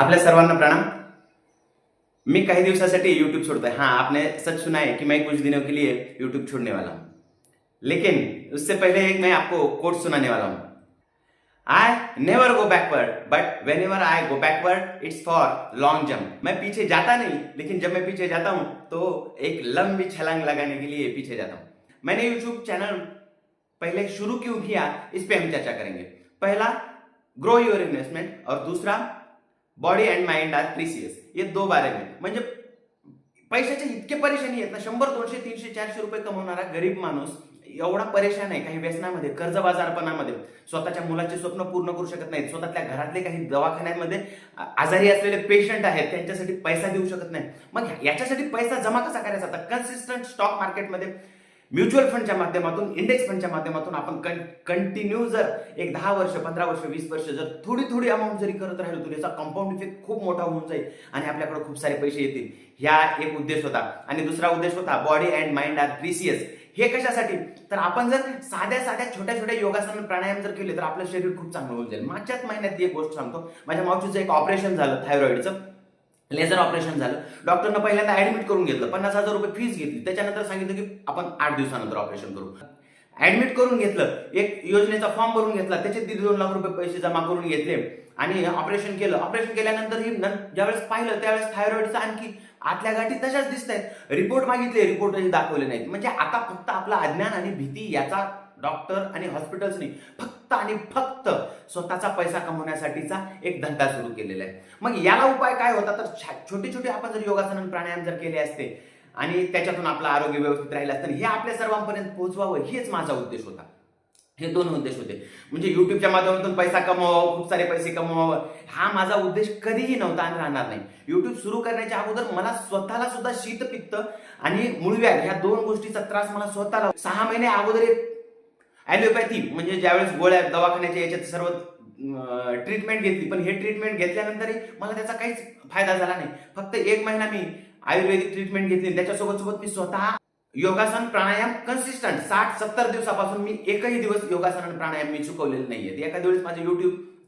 आपल्या सर्वांना प्रणाम. मैं कई दिवसासाठी यूट्यूब छोड़ता है हाँ आपने सच सुना है कि मैं कुछ दिनों के लिए यूट्यूब छोड़ने वाला हूँ. लेकिन उससे पहले एक मैं आपको कोट सुनाने वाला हूँ. I never go backward but whenever I go backward it's for long jump मैं पीछे जाता नहीं, लेकिन जब मैं पीछे जाता हूँ तो एक लंबी छलांग लगाने के लिए पीछे जाता हूँ. मैंने यूट्यूब चैनल पहले शुरू क्यों किया, इस पर हम चर्चा करेंगे. पहला ग्रो युअर इन्वेस्टमेंट और दूसरा body and mind are precious हे दो बारे में. म्हणजे पैशाचे इतके परेशानी आहेत ना शंभर दोनशे तीनशे चारशे रुपये कमवणारा गरीब माणूस एवढा परेशान आहे काही व्यसनामध्ये कर्जबाजारपणामध्ये स्वतःच्या मुलाचे स्वप्न पूर्ण करू शकत नाहीत. स्वतःच्या घरातले काही दवाखान्यांमध्ये आजारी असलेले पेशंट आहेत त्यांच्यासाठी पैसा देऊ शकत नाही. मग याच्यासाठी पैसा जमा कसा करायचा? आता कन्सिस्टंट स्टॉक मार्केटमध्ये म्युच्युअल फंडच्या माध्यमातून इंडेक्स फंडच्या माध्यमातून आपण कंटिन्यू जर एक दहा वर्ष पंधरा वर्ष वीस वर्ष जर थोडी थोडी अमाऊंट जरी करत राहिलो तर याचा कंपाऊंड इफेक्ट खूप मोठा होऊन जाईल आणि आपल्याकडे खूप सारे पैसे येतील. ह्या एक उद्देश होता. आणि दुसरा उद्देश होता body and mind are precious हे कशासाठी? तर आपण जर साध्या साध्या छोट्या छोट्या योगासन प्राणायाम जर केले तर आपलं शरीर खूप चांगलं होऊन जाईल. मागच्याच महिन्यात एक गोष्ट सांगतो. माझ्या मावशीचं एक ऑपरेशन झालं थायरॉईडचं लेझर ऑपरेशन झालं. डॉक्टरनं पहिल्यांदा ऍडमिट करून घेतलं. पन्नास हजार रुपये फीस घेतली. त्याच्यानंतर सांगितलं की आपण आठ दिवसानंतर ऑपरेशन करू. ऍडमिट करून घेतलं. एक योजनेचा फॉर्म भरून घेतला. त्याचे दीड दोन लाख रुपये पैसे जमा करून घेतले. आणि ऑपरेशन केलं. ऑपरेशन केल्यानंतर ही नं- ज्यावेळेस पाहिलं त्यावेळेस थायरॉइडचं आणखी आतल्या गाठी तशाच दिसत आहेत रिपोर्ट मागितले रिपोर्टही दाखवले नाहीत. म्हणजे आता फक्त आपलं अज्ञान आणि भीती याचा डॉक्टर आणि हॉस्पिटल्सनी फक्त आणि फक्त स्वतःचा पैसा कमवण्यासाठीचा एक धंदा सुरू केलेला आहे. मग याला उपाय काय होता? तर छा- छोटे छोटे आपण जर योगासन प्राणायाम जर केले असते आणि त्याच्यातून आपलं आरोग्य व्यवस्थित राहिलं असतं हे आपल्या सर्वांपर्यंत पोहोचवावं हेच माझा उद्देश होता. हे दोन उद्देश होते. म्हणजे युट्यूबच्या माध्यमातून पैसा कमवावा खूप सारे पैसे कमवावं हा माझा उद्देश कधीही नव्हता आणि राहणार नाही. युट्यूब सुरू करण्याच्या अगोदर मला स्वतःला सुद्धा शीतपित्त आणि मूळव्याध ह्या दोन गोष्टीचा त्रास मला स्वतःला सहा महिने अगोदर एक ॲलोपॅथी म्हणजे ज्यावेळेस गोळ्या दवाखान्याच्या याच्यात सर्व ट्रीटमेंट घेतली पण हे ट्रीटमेंट घेतल्यानंतरही मला त्याचा काहीच फायदा झाला नाही. फक्त एक महिना मी आयुर्वेदिक ट्रीटमेंट घेतली त्याच्यासोबत सोबत मी स्वतः योगासन प्राणायाम कन्सिस्टंट साठ सत्तर दिवसापासून मी एकही दिवस योगासन आणि प्राणायाम मी चुकवलेले नाहीये एखाद्या वेळेस माझ्या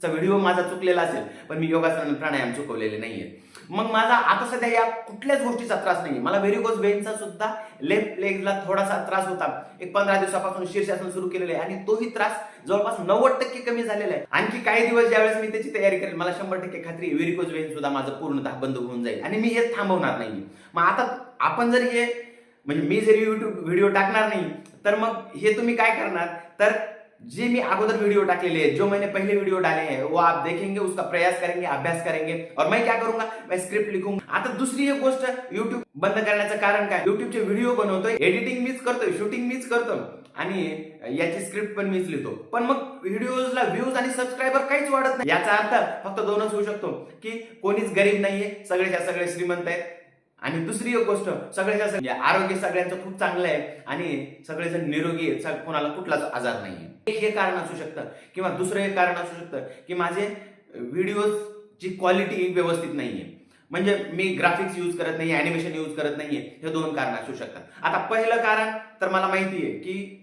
चा व्हिडिओ माझा चुकलेला असेल पण मी योगासन आणि प्राणायाम चुकवलेले नाहीये. मग माझा आता सध्या या कुठल्याच गोष्टीचा त्रास नाही मला व्हेरिकोज वेनचा सुद्धा लेफ्ट लेगला थोडासा त्रास होता. एक पंधरा दिवसापासून शीर्षासन सुरू केलेलं आहे आणि तोही त्रास जवळपास नव्वद टक्के कमी झालेला आहे. आणखी काही दिवस ज्यावेळेस मी त्याची तयारी करेल मला शंभर टक्के खात्री व्हेरिकोज वेन सुद्धा माझं पूर्णतः बंद होऊन जाईल आणि मी हे थांबवणार नाही मग आता आपण जर हे म्हणजे मी जर युट्यूब व्हिडिओ टाकणार नाही तर मग हे तुम्ही काय करणार? तर जे मी अगोदर वीडियो टाकलेले जो मैंने पहले वीडियो डाले हैं वो आप देखेंगे उसका प्रयास करेंगे अभ्यास करेंगे. और मैं क्या करूंगा? मैं स्क्रिप्ट लिखूंगा. आता दुसरी एक गोष्ट युट्यूब बंद करण्याचं कारण काय? युट्यूबचे व्हिडिओ बनवतोय एडिटिंग मीच करतोय शूटिंग मीच करतो आणि याची स्क्रिप्ट पण मीच लिहितो. पण मग व्हिडिओजला व्ह्यूज आणि सबस्क्रायबर काहीच वाढत नाही. याचा अर्थ फक्त दोनच होऊ शकतो. की कोणीच गरीब नाहीये सगळेच्या सगळे श्रीमंत आहेत. आणि दुसरी एक गोष्ट सगळ्याच्या म्हणजे आरोग्य सगळ्यांचं खूप चांगलं आहे आणि सगळेजण निरोगी आहेत कोणाला कुठलाच आजार नाहीये. एक हे कारण असू शकतं किंवा दुसरं हे कारण असू शकतं की माझे व्हिडिओची क्वालिटी व्यवस्थित नाही आहे म्हणजे मी ग्राफिक्स यूज करत नाही ॲनिमेशन यूज करत नाहीये हे दोन कारण असू शकतात. आता पहिलं कारण तर मला माहिती आहे की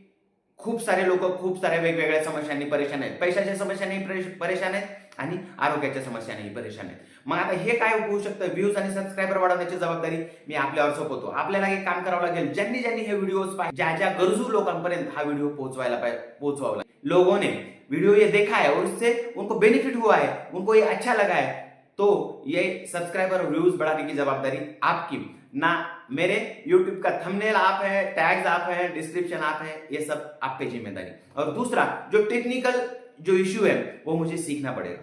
खूप सारे लोक खूप साऱ्या वेगवेगळ्या समस्यांनी परेशान आहेत. पैशाच्या समस्यांनी परेशान आहेत आणि आरोग्याच्या समस्यांनी परेशान आहेत. मग आता हे काय होऊ शकतं? व्ह्यूज आणि सबस्क्रायबर वाढवण्याची जबाबदारी मी आपल्यावर सोपवतो. आपल्याला हे काम करावं लागेल. ज्यांनी ज्यांनी हे व्हिडिओज पाहिजे ज्या ज्या गरजू लोकांपर्यंत हा व्हिडिओ पोहोचवायला पाहिजे पोहोचवावा लागेल. लोगों ने व्हिडिओ ये देखा है और उससे उनको बेनिफिट हुआ है उनको ये अच्छा लगा है तो ये सब्सक्राइबर व्यूज बढ़ाने की जवाबदारी आपकी ना मेरे YouTube का थंबनेल आप है टैग्स आप है डिस्क्रिप्शन आप है ये सब आपकी जिम्मेदारी। और दूसरा जो टेक्निकल जो इश्यू है वो मुझे सीखना पड़ेगा।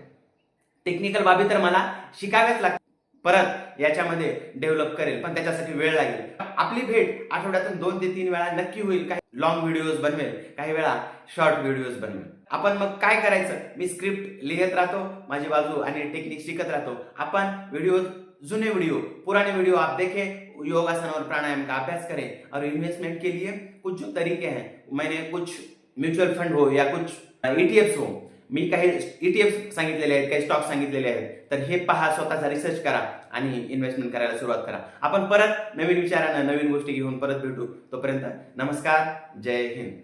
टेक्निकल बाबी तर मला शिकाव्याच लागतात परत याच्यामध्ये डेव्हलप करेल पण त्याच्यासाठी वेळ लागेल. आपली भेट आठवड्यातून दोन ते तीन वेळा नक्की होईल. काही लॉंग व्हिडिओज बनवेल काही वेळा शॉर्ट व्हिडिओज बनवेल. आपण मग काय करायचं? मी स्क्रिप्ट लिहित राहतो माझी बाजू आणि टेक्निक शिकत राहतो. आपण व्हिडिओ जुने वीडियो पुराने वीडियो आप देखें योगासन और प्राणायाम का अभ्यास करें और इन्वेस्टमेंट के लिए कुछ जो तरीके हैं मैंने कुछ म्युच्युअल फंड हो या कुछ ईटीएफ हो मी काही ईटीएफ सांगितलेले आहेत काही स्टॉक सांगितलेले आहेत तर हे पहा स्वतःचा रिसर्च करा आणि इन्व्हेस्टमेंट करायला सुरुवात करा. आपण परत नवीन विचारानं नवीन गोष्टी घेऊन परत भेटू. तोपर्यंत नमस्कार जय हिंद.